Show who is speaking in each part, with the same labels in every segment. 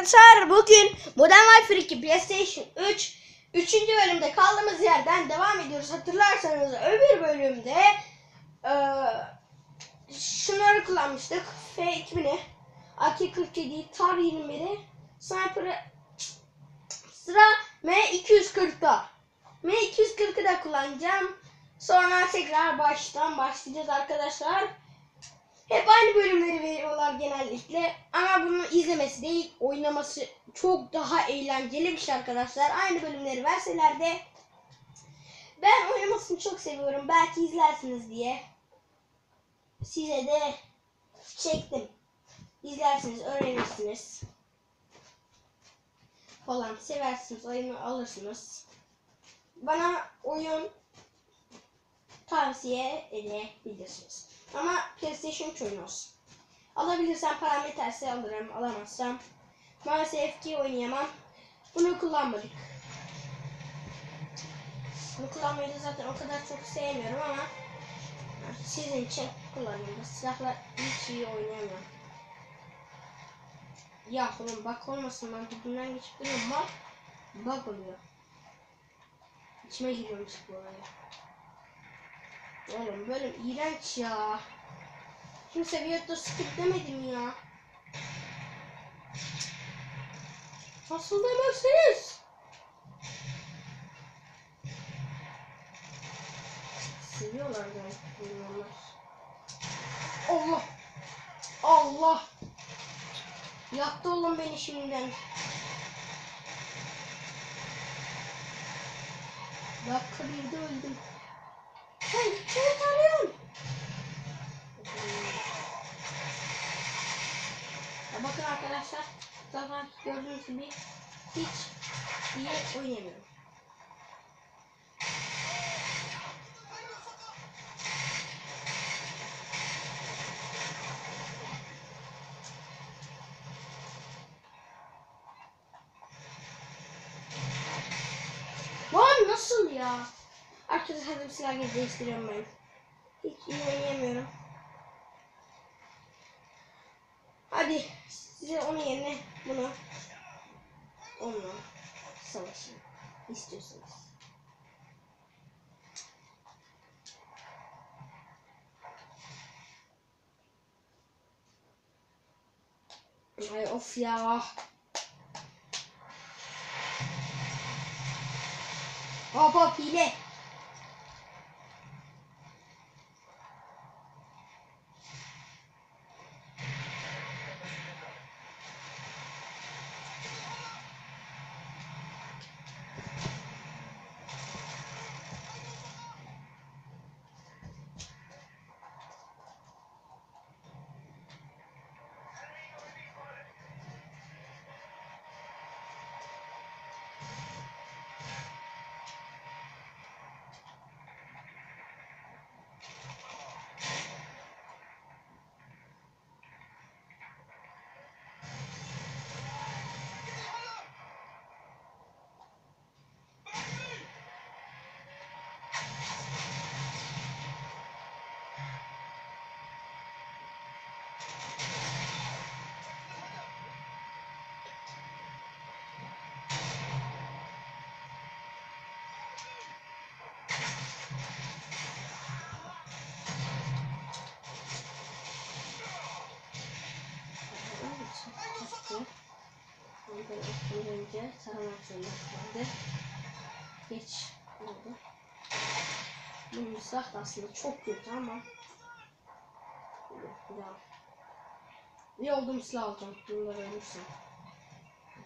Speaker 1: arkadaşlar bugün Modern Warfare 2 PlayStation 3 3. bölümde kaldığımız yerden devam ediyoruz. Hatırlarsanız öbür bölümde eee şunları kullanmıştık. F2000'i, AK-47'yi, TAR 21'i, Sniper'ı sıra M240'da. M240'ı da kullanacağım. Sonra tekrar baştan başlayacağız arkadaşlar. Hep aynı bölümleri veriyorlar genellikle. Ama bunu izlemesi değil, oynaması çok daha eğlenceli bir şey arkadaşlar. Aynı bölümleri verseler de ben oynamasını çok seviyorum. Belki izlersiniz diye. Size de çektim. İzlersiniz, öğrenirsiniz. Falan seversiniz, oyunu alırsınız. Bana oyun tavsiye edebilirsiniz. Ama PlayStation 3 oyunu olsun. Alabilirsem param yeterse alırım. Alamazsam maalesef ki oynayamam. Bunu kullanmadık. Bunu kullanmayı da zaten o kadar çok sevmiyorum ama sizin için kullanıyorum. Silahla hiç iyi oynayamıyorum. Ya oğlum bak olmasın ben dibimden geçip duruyorum bak. Bak oluyor. İçime giriyormuş bu olaya. Oğlum böyle iğrenç ya. Kimse Viyotto skip demedim ya. Nasıl demezsiniz? Seviyorlar da bunlar. Allah. Allah. Yaktı oğlum beni şimdiden. Dakika birde öldüm. Hey, seni tanıyorum. Ya bakın arkadaşlar, zaten gördüğünüz gibi hiç iyi oynamıyorum. Arkadaşlar hadi bir silah gibi değiştiriyorum ben. Hiç iyi oynayamıyorum. Hadi size onun yerine bunu onunla savaşın istiyorsanız. Ay of ya. Hop hop hile. Önce taramak zorunda kaldı. Geç oldu. Bu silah da aslında çok kötü ama ya iyi olduğum silah alacağım. Bunları ölürsem.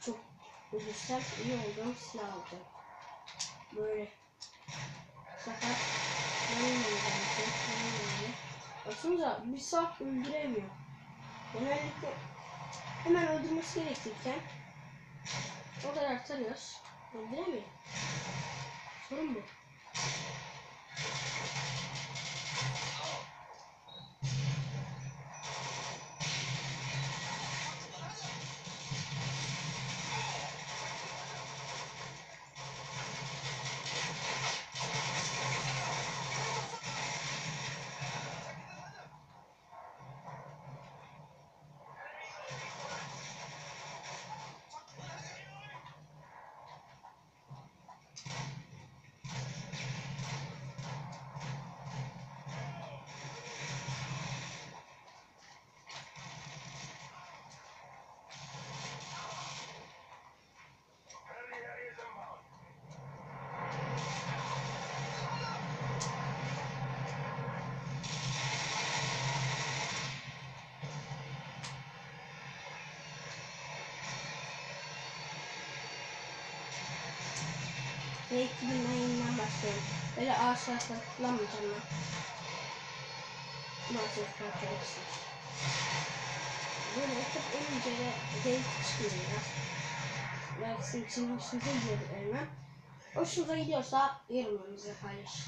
Speaker 1: Çok ölürsem iyi olduğum silah alacağım. Böyle bu sefer. Baksanıza bir saat öldüremiyor. Genellikle hemen öldürmesi gerekirken o kadar tarıyoruz. Öldüremiyor. Sorun Ve 2000'den yeniden başlıyorum. Böyle ağaçlarla kullanmayacağım ben. Maalesef arkadaşlar. Böyle çok ölünce de zevk çıkıyor ya. Belki sizin için hoşunuza gidiyordur elmem. Hoşunuza gidiyorsa yorumlarınızı paylaşın.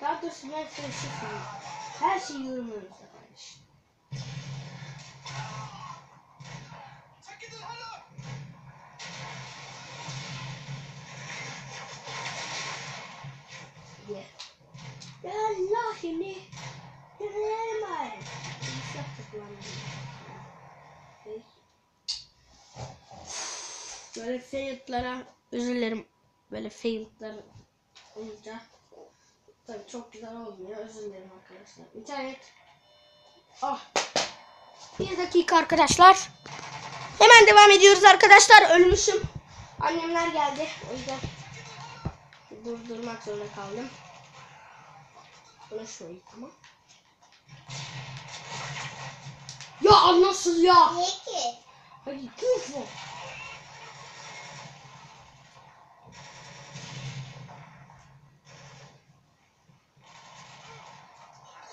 Speaker 1: Daha doğrusu ben size şey. Her şeyi yorumlarınızda paylaşın. Ya Allah şimdi. Lan bunu. Böyle failed'lara özür dilerim. Böyle failed'lar olunca tabii çok güzel olmuyor. Özür dilerim arkadaşlar. İnternet. Ah. Bir dakika arkadaşlar. Hemen devam ediyoruz arkadaşlar. Ölmüşüm. Annemler geldi. O yüzden durdurmak zorunda kaldım. Bunu şöyle tamam. Ya nasıl ya?
Speaker 2: Niye ki?
Speaker 1: Hadi git bu.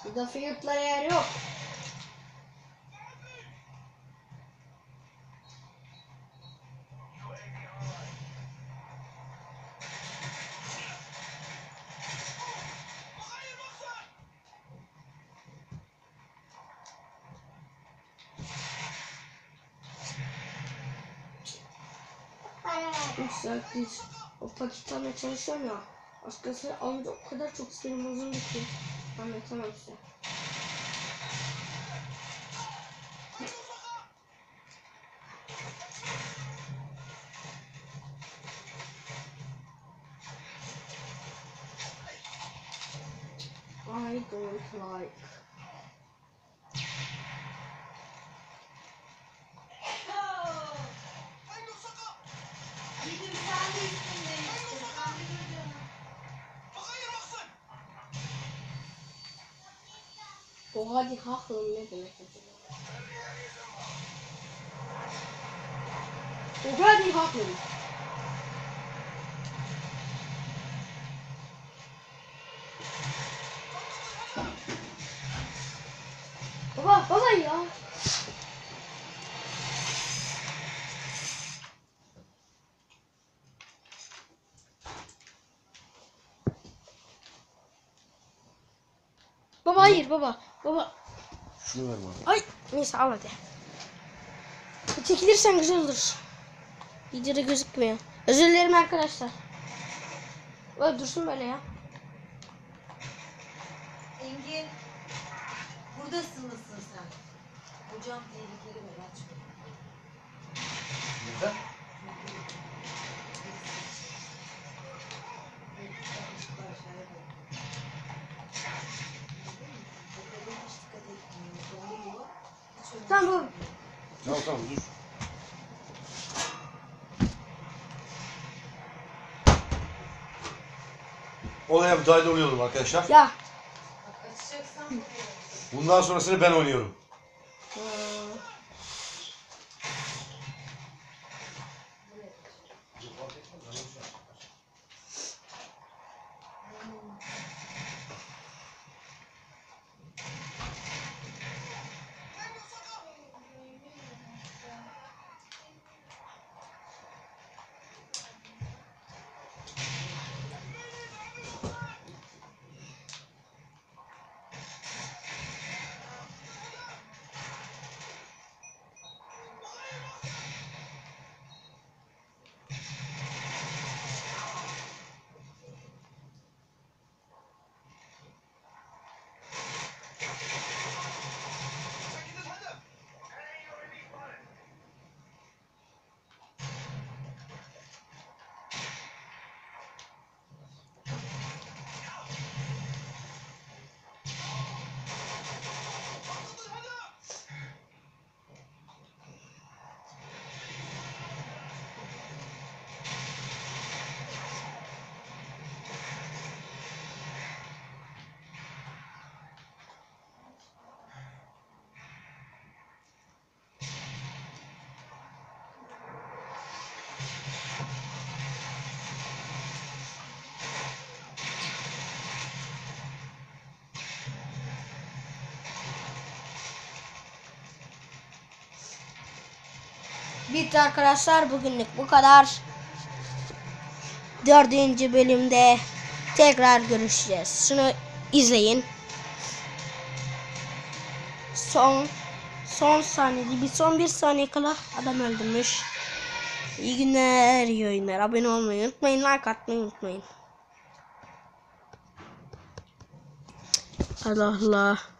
Speaker 1: Burada fiyatlara yer yok.
Speaker 2: Para ver.
Speaker 1: 3 saattir o almaya çalışıyorum ya. Başkası alınca o kadar çok sinirim bozuldu ki. Anlatamam size. I don't like. O hadi haklım ne demek acaba? O hadi haklım. Baba baba ya. Baba hayır baba. Baba
Speaker 3: Şunu ver bana.
Speaker 1: Ay neyse al hadi. Çekilirsen güzel olur. Videoda gözükmüyor. Özür dilerim arkadaşlar. Böyle dursun böyle ya.
Speaker 4: Engin. Buradasın mısın sen? Hocam tehlikeli ver aç.
Speaker 3: Neden?
Speaker 1: Tamam.
Speaker 3: Tamam tamam dur. Olaya müdahale oluyorum arkadaşlar.
Speaker 1: Ya.
Speaker 3: Bundan sonrasını ben oynuyorum.
Speaker 1: Bitti arkadaşlar. Bugünlük bu kadar. Dördüncü bölümde tekrar görüşeceğiz. Şunu izleyin. Son son saniyede bir son bir saniye kala adam öldürmüş. İyi günler, iyi oyunlar. Abone olmayı unutmayın, like atmayı unutmayın. Allah Allah.